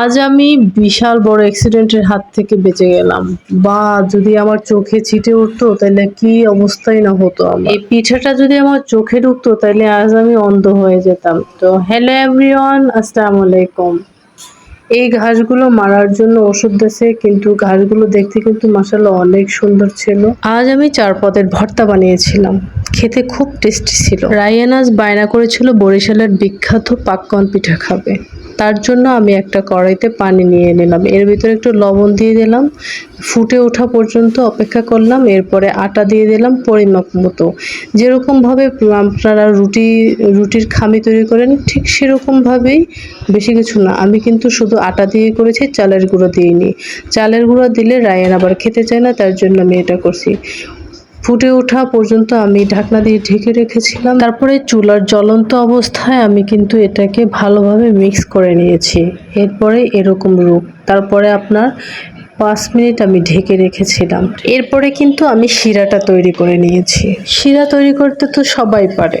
আজ আমি বিশাল বড় অ্যাক্সিডেন্টের হাত থেকে বেঁচে গেলাম। বা যদি আমার চোখে ছিটে উঠতো, তাহলে কি অবস্থাই না হতো এই পিঠাটা যদি আমার চোখে ঢুকতো, তাহলে আজ আমি অন্ধ হয়ে যেতাম। তো হ্যালো এভরিওয়ান আসসালামু আলাইকুম। এই ঘাসগুলো মারার জন্য ওষুধ দিয়েছে, কিন্তু ঘাসগুলো দেখতে কিন্তু মাসাল্লাহ অনেক সুন্দর ছিল। আজ আমি চার পদের ভর্তা বানিয়েছিলাম। খেতে খুব টেস্টি ছিল। রায়ানাজ বায়না করেছিল বরিশালের বিখ্যাত পাক্কন পিঠা খাবে। তার জন্য আমি একটা কড়াইতে পানি নিয়ে নিলাম। এর ভিতরে একটু লবণ দিয়ে দিলাম। ফুটে ওঠা পর্যন্ত অপেক্ষা করলাম। এরপরে আটা দিয়ে দিলাম পরিমাপ মতো। যেরকমভাবে আপনারা রুটি, রুটির খামি তৈরি করেন, ঠিক সেরকমভাবেই বেশি কিছু না। আমি কিন্তু শুধু আটা দিয়ে করেছি, চালের গুঁড়ো দিইনি। চালের গুঁড়ো দিলে রায়ান আবার খেতে চায় না, তার জন্য আমি এটা করছি। ফুটে ওঠা পর্যন্ত আমি ঢাকনা দিয়ে ঢেকে রেখেছিলাম। তারপরে চুলার জ্বলন্ত অবস্থায় আমি কিন্তু এটাকে ভালোভাবে মিক্স করে নিয়েছি। এরপরে এরকম রূপ। তারপরে আপনার পাঁচ মিনিট আমি ঢেকে রেখেছিলাম। এরপরে কিন্তু আমি শিরাটা তৈরি করে নিয়েছি। শিরা তৈরি করতে তো সবাই পারে।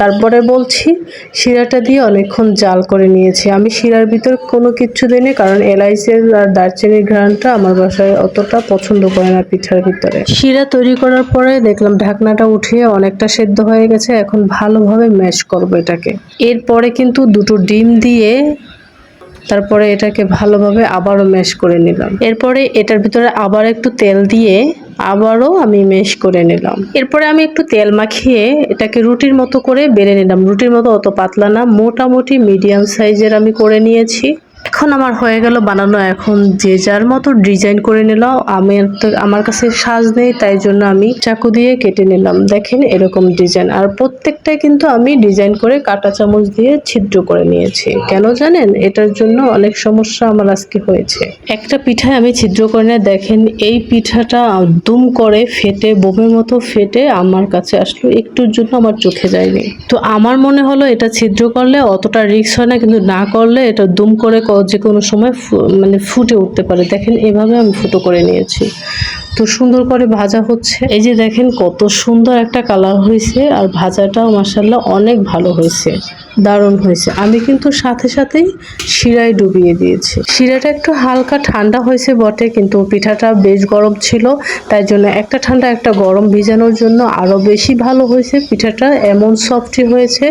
তারপরে বলছি, শিরাটা দিয়ে অনেকক্ষণ জাল করে নিয়েছি। আমি শিরার ভিতর কোনো কিচ্ছু দিইনি, কারণ এলাইচের আর দারচিনির ঘ্রাণটা আমার বাসায় অতটা পছন্দ করে না পিঠার ভিতরে। শিরা তৈরি করার পরে দেখলাম ঢাকনাটা উঠিয়ে অনেকটা সেদ্ধ হয়ে গেছে। এখন ভালোভাবে ম্যাশ করব এটাকে। এরপরে কিন্তু দুটো ডিম দিয়ে তারপরে এটাকে ভালোভাবে আবারও ম্যাশ করে নিলাম। এরপরে এটার ভিতরে আবার একটু তেল দিয়ে আবারও আমি ম্যাশ করে নিলাম। এরপরে আমি একটু তেল মাখিয়ে এটাকে রুটির মতো করে বেড়ে নিলাম। রুটির মতো অত পাতলা না, মোটামুটি মিডিয়াম সাইজের আমি করে নিয়েছি। এখন আমার হয়ে গেল বানানো, এখন যে যার মতো ডিজাইন করে নিলাম, আমি আমার কাছে সাজ নেই, তাই জন্য আমি চাকু দিয়ে কেটে নিলাম। দেখেন এরকম ডিজাইন আর প্রত্যেকটাই কিন্তু আমি ডিজাইন করে কাটা চামচ দিয়ে ছিদ্র করে নিয়েছি। কেন জানেন? এটার জন্য অনেক সমস্যা আমার আজকে হয়েছে। একটা পিঠায় আমি ছিদ্র করে নিয়ে দেখেন, এই পিঠাটা দুম করে ফেটে, বোমের মতো ফেটে আমার কাছে আসলো। একটুর জন্য আমার চোখে যায়নি। তো আমার মনে হলো এটা ছিদ্র করলে অতটা রিক্স হয় না, কিন্তু না করলে এটা দুম করে যে কোনো সময় মানে ফুটে উঠতে পারে। দেখেন, এভাবে আমি ফুটো করে নিয়েছি। তো সুন্দর করে ভাজা হচ্ছে। এই যে দেখেন কত সুন্দর একটা কালার হয়েছে আর ভাজাটাও মাসাল্লাহ অনেক ভালো হয়েছে। দারুণ হয়েছে। আমি কিন্তু সাথে সাথেই শিরায় ডুবিয়ে দিয়েছি। শিরাটা একটু হালকা ঠান্ডা হয়েছে বটে, কিন্তু পিঠাটা বেশ গরম ছিল, তাই জন্য একটা ঠান্ডা, একটা গরম ভিজানোর জন্য আরও বেশি ভালো হয়েছে। পিঠাটা এমন সফটই হয়েছে,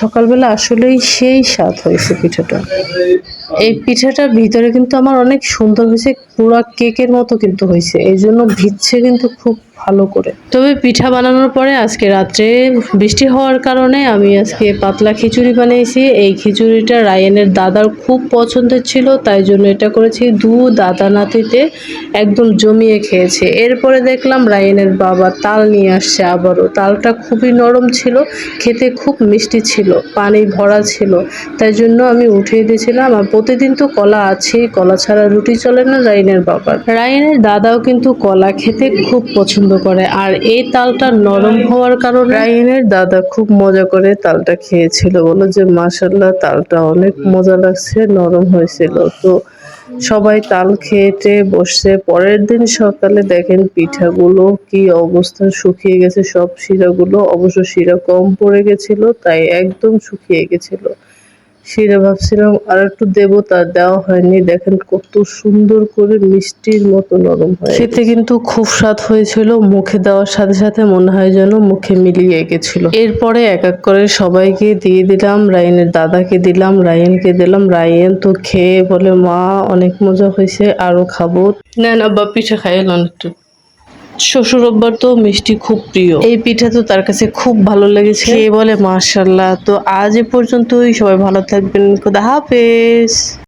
সকালবেলা আসলেই সেই স্বাদ হয়েছে পিঠাটা। এই পিঠাটার ভিতরে কিন্তু আমার অনেক সুন্দর হয়েছে পুরো কেকের মতো কিন্তু হয়েছে। এই জন্য ভিজছে কিন্তু খুব ভালো করে। তবে পিঠা বানানোর পরে আজকে রাত্রে বৃষ্টি হওয়ার কারণে আমি আজকে পাতলা খিচুড়ি বানিয়েছি। এই খিচুড়িটা রায়ানের দাদার খুব পছন্দের ছিল, তাই জন্য এটা করেছি। দু দাদা নাতিতে একদম জমিয়ে খেয়েছে। এরপরে দেখলাম রায়ানের বাবা তাল নিয়ে আসছে আবারও। তালটা খুবই নরম ছিল, খেতে খুব মিষ্টি ছিল, পানি ভরা ছিল। তাই জন্য আমি উঠিয়ে দিয়েছিলাম। আর প্রতিদিন তো কলা আছেই, কলা ছাড়া রুটি চলে না রাইনের বাবার। রাইনের দাদাও কিন্তু কলা খেতে খুব পছন্দ করে আর এই তালটা নরম হওয়ার কারণে রাইনের দাদা খুব মজা করে তালটা খেয়েছিল বলো যে মাসাল্লাহ তালটা অনেক মজা লাগছে নরম হয়েছিল। তো সবাই তাল খেয়েটে বসছে। পরের দিন সকালে দেখেন পিঠাগুলো কি অবস্থা শুকিয়ে গেছে সব শিরাগুলো। অবশ্য শিরা কম পড়ে গেছিল তাই একদম শুকিয়ে গেছিল। শিরা ভাবছিলাম আর একটু দেবো তা দেওয়া হয়নি। দেখেন কত সুন্দর করে মিষ্টির মতো নরম হয় খেতে কিন্তু খুব স্বাদ হয়েছিল মুখে দেওয়ার সাথে সাথে মনে হয় যেন মুখে মিলিয়ে গেছিল। এরপরে এক এক করে সবাইকে দিয়ে দিলাম রায়নের দাদাকে দিলাম রায়নকে দিলাম। রায়ন তো খেয়ে বলে মা অনেক মজা হয়েছে আরও খাব। না না বা পিঠা খাই এলাম একটু। শ্বশুর আব্বার তো মিষ্টি খুব প্রিয়। এই পিঠা তো তার কাছে খুব ভালো লেগেছে। খেয়ে বলে মার্শাল্লাহ তো আজ এ পর্যন্তই। সবাই ভালো থাকবেন। খুদা হাফেজ।